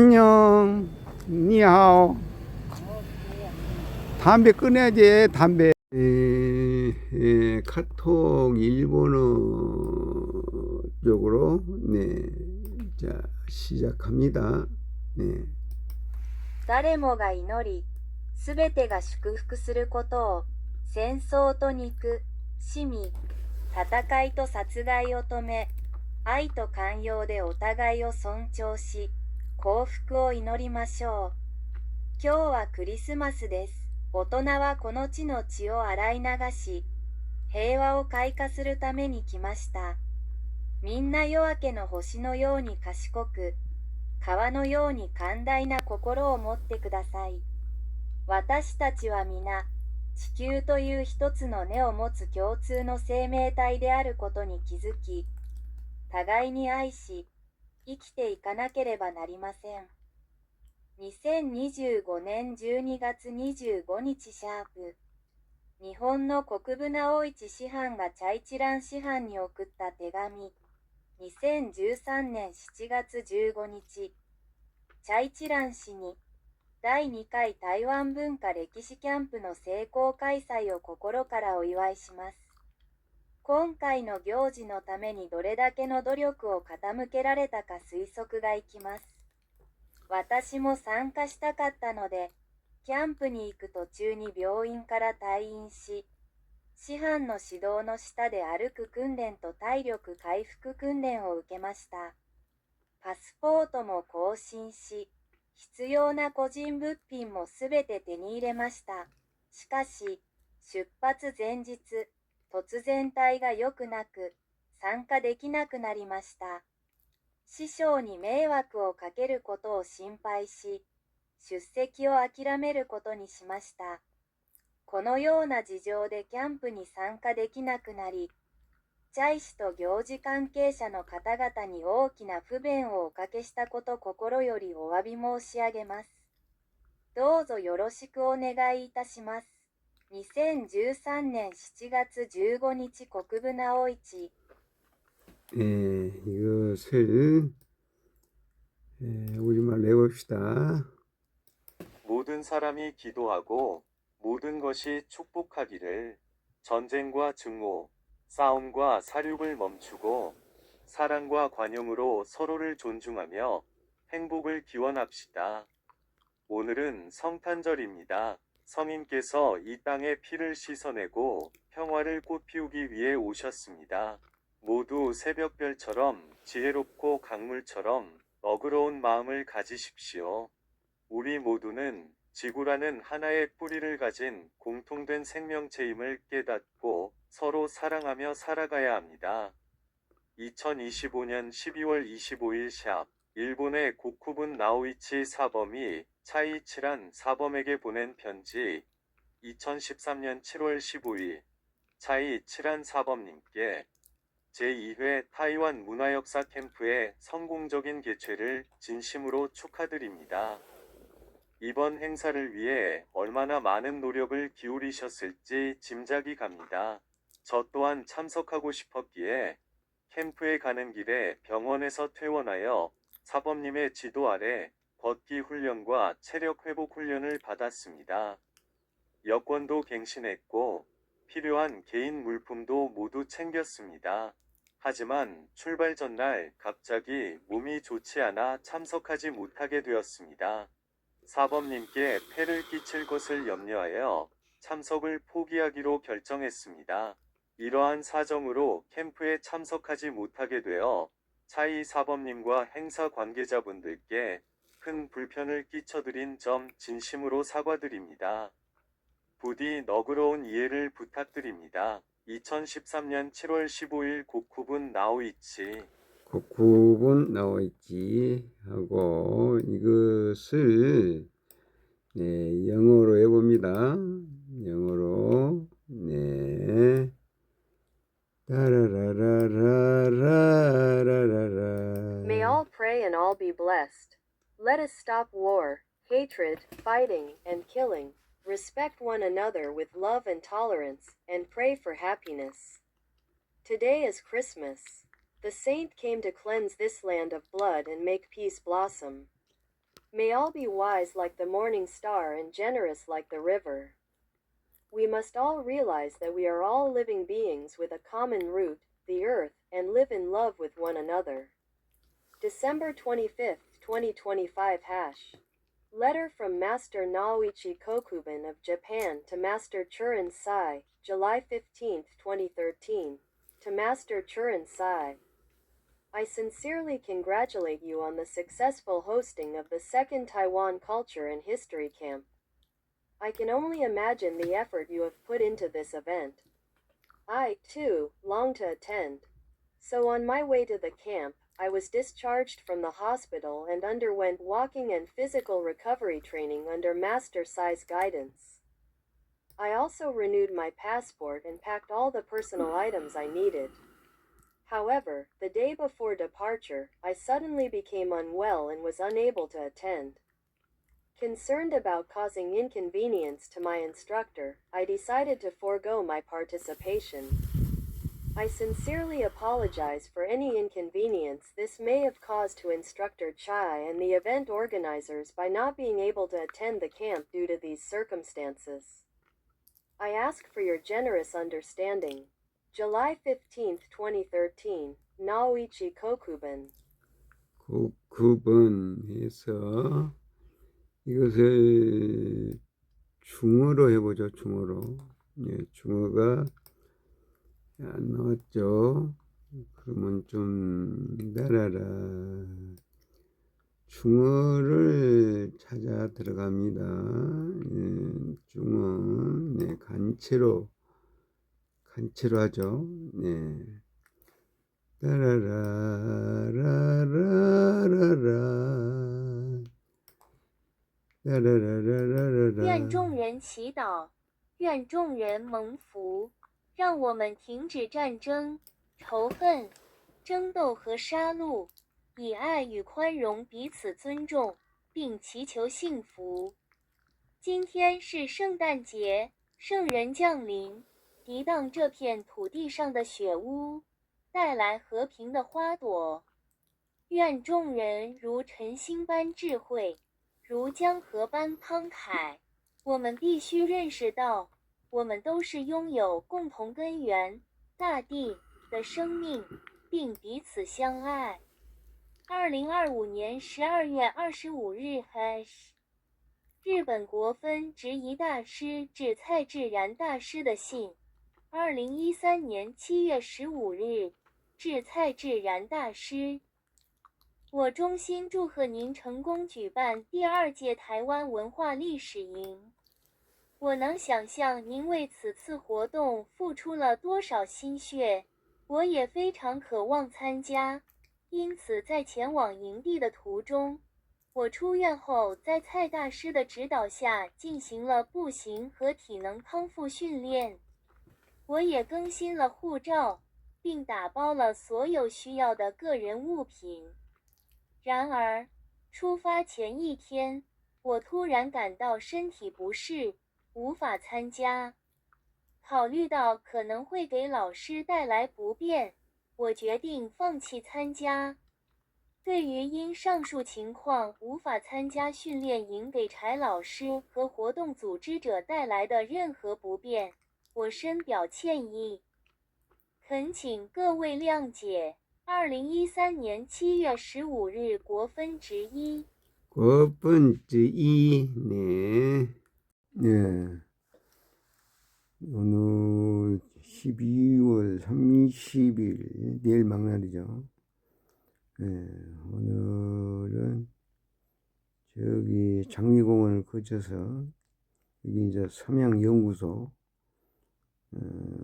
안녕. 니하오. 담배 끊어야지, 담배. 에, 에, 카톡 일본어 쪽으로, 네. 자, 시작합니다. 네. 誰もが祈り、すべてが祝福することを、戦争と肉、死味、戦いと殺害を止め、愛と寛容でお互いを尊重し、 幸福を祈りましょう。今日はクリスマスです。大人はこの地の血を洗い流し、平和を開花するために来ました。みんな夜明けの星のように賢く、川のように寛大な心を持ってください。私たちは皆、地球という一つの根を持つ共通の生命体であることに気づき、互いに愛し、生きていかなければなりません。2025年12月25日シャープ。日本の国分直市師範がチャイチラン師範に送った手紙。2013年7月15日、チャイチラン氏に、第2回台湾文化歴史キャンプの成功開催を心からお祝いします。今回の行事のためにどれだけの努力を傾けられたか推測がいきます。私も参加したかったので、キャンプに行く途中に病院から退院し、師範の指導の下で歩く訓練と体力回復訓練を受けました。パスポートも更新し、必要な個人物品もすべて手に入れました。しかし、出発前日、突然体が良くなく、参加できなくなりました。師匠に迷惑をかけることを心配し、出席を諦めることにしました。このような事情でキャンプに参加できなくなり、チャイ氏と行事関係者の方々に大きな不便をおかけしたこと心よりお詫び申し上げます。どうぞよろしくお願いいたします。2013年7月15日国分直市 예, 이것을, 예, 우리말 내봅시다. 모든 사람이 기도하고 모든 것이 축복하기를 전쟁과 증오, 싸움과 사륙을 멈추고 사랑과 관용으로 서로를 존중하며 행복을 기원합시다. 오늘은 성탄절입니다. 성인께서 이 땅에 피를 씻어내고 평화를 꽃피우기 위해 오셨습니다. 모두 새벽별처럼 지혜롭고 강물처럼 너그러운 마음을 가지십시오. 우리 모두는 지구라는 하나의 뿌리를 가진 공통된 생명체임을 깨닫고 서로 사랑하며 살아가야 합니다. 2025년 12월 25일 샵 일본의 고쿠분 나오이치 사범이 차이치란 사범에게 보낸 편지 2013년 7월 15일 차이치란 사범님께 제2회 타이완 문화역사 캠프의 성공적인 개최를 진심으로 축하드립니다. 이번 행사를 위해 얼마나 많은 노력을 기울이셨을지 짐작이 갑니다. 저 또한 참석하고 싶었기에 캠프에 가는 길에 병원에서 퇴원하여 사범님의 지도 아래 걷기 훈련과 체력 회복 훈련을 받았습니다. 여권도 갱신했고 필요한 개인 물품도 모두 챙겼습니다. 하지만 출발 전날 갑자기 몸이 좋지 않아 참석하지 못하게 되었습니다. 사범님께 폐를 끼칠 것을 염려하여 참석을 포기하기로 결정했습니다. 이러한 사정으로 캠프에 참석하지 못하게 되어 차이 사범님과 행사 관계자분들께 큰 불편을 끼쳐드린 점 진심으로 사과드립니다. 부디 너그러운 이해를 부탁드립니다. 2013년 7월 15일 고쿠분 나오이치 나와 있지 하고 이것을 네, 영어로 해봅니다. 영어로 네 따라라라라라라라 blessed. Let us stop war, hatred, fighting, and killing. Respect one another with love and tolerance, and pray for happiness. Today is Christmas. The saint came to cleanse this land of blood and make peace blossom. May all be wise like the morning star and generous like the river. We must all realize that we are all living beings with a common root, the earth, and live in love with one another. December 25th, 2025 hash. Letter from Master Naoichi Kokuben of Japan to Master Churin Sai, July 15th, 2013. To Master Churin Sai. I sincerely congratulate you on the successful hosting of the second Taiwan Culture and History Camp. I can only imagine the effort you have put into this event. I, too, long to attend. So on my way to the camp, I was discharged from the hospital and underwent walking and physical recovery training under Master Sai's guidance. I also renewed my passport and packed all the personal items I needed. However, the day before departure, I suddenly became unwell and was unable to attend. Concerned about causing inconvenience to my instructor, I decided to forego my participation. I sincerely apologize for any inconvenience this may have caused to Instructor Chai and the event organizers by not being able to attend the camp due to these circumstances. I ask for your generous understanding. July 15th, 2013, Naoichi Kokuben. 그, 9번 해서 이것을 중어로 해보죠. 중어로. 예, 중어가 안 나왔죠. 그러면 좀 내라라. 중어를 찾아 들어갑니다. 예, 중어, 네, 간체로, 간체로 하죠. 네. 따라라라라라라 愿众人祈祷，愿众人蒙福， 让我们停止战争、仇恨、争斗和杀戮，以爱与宽容彼此尊重，并祈求幸福。今天是圣诞节，圣人降临，涤荡这片土地上的雪屋，带来和平的花朵。愿众人如晨星般智慧。如江河般慷慨，我们必须认识到，我们都是拥有共同根源——大地的生命，并彼此相爱。二零二五年十二月二十五日，hash，日本国分执一大师致蔡志然大师的信。二零一三年七月十五日，致蔡志然大师。我衷心祝贺您成功举办第二届台湾文化历史营。我能想象您为此次活动付出了多少心血，我也非常渴望参加。因此，在前往营地的途中，我出院后在蔡大师的指导下进行了步行和体能康复训练。我也更新了护照，并打包了所有需要的个人物品。然而，出发前一天，我突然感到身体不适，无法参加考虑到可能会给老师带来不便我决定放弃参加。对于因上述情况无法参加训练营给柴老师和活动组织者带来的任何不便我深表歉意。恳请各位谅解二零一三年七月十五日国分之一。国分之一年。 네. 오늘 12월 30일, 내일 막날이죠. 네, 오늘은 저기 장미공원을 거쳐서 여기 이제 삼양연구소, 어,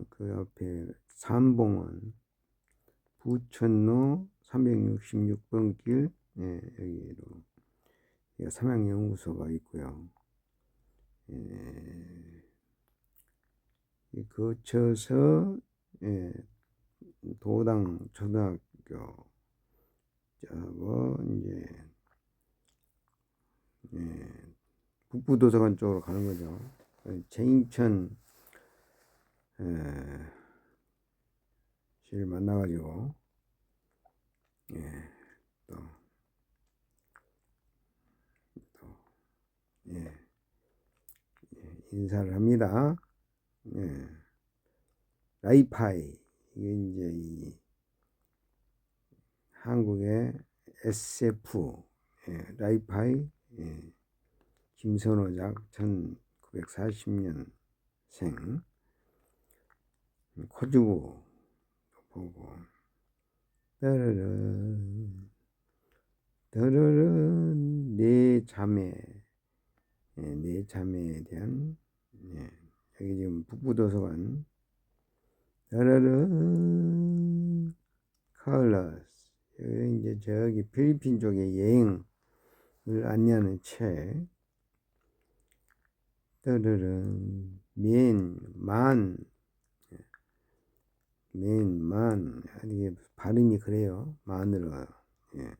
그 앞에 삼봉원, 부천로 366번 길, 예, 여기로. 삼양연구소가 있고요. 예, 이 거쳐서 예, 도당 초등학교 저거 이제 예, 북부도서관 쪽으로 가는 거죠. 제인천 예, 씨를 만나가지고 인사를 합니다. 예. 라이파이. 이게 이제 이 한국의 SF 예, 라이파이. 예, 김선호작 1940년생. 코주고 보고. 따르른 따르른 네 자매. 예, 네 자매에 대한 예, 여기 지금 북부도서관. 따르른 컬러스 여기 이제 저기 필리핀 쪽에 여행을 안내하는 책. 따르른 맨만. 맨만. 이게 발음이 그래요. 만으로 예.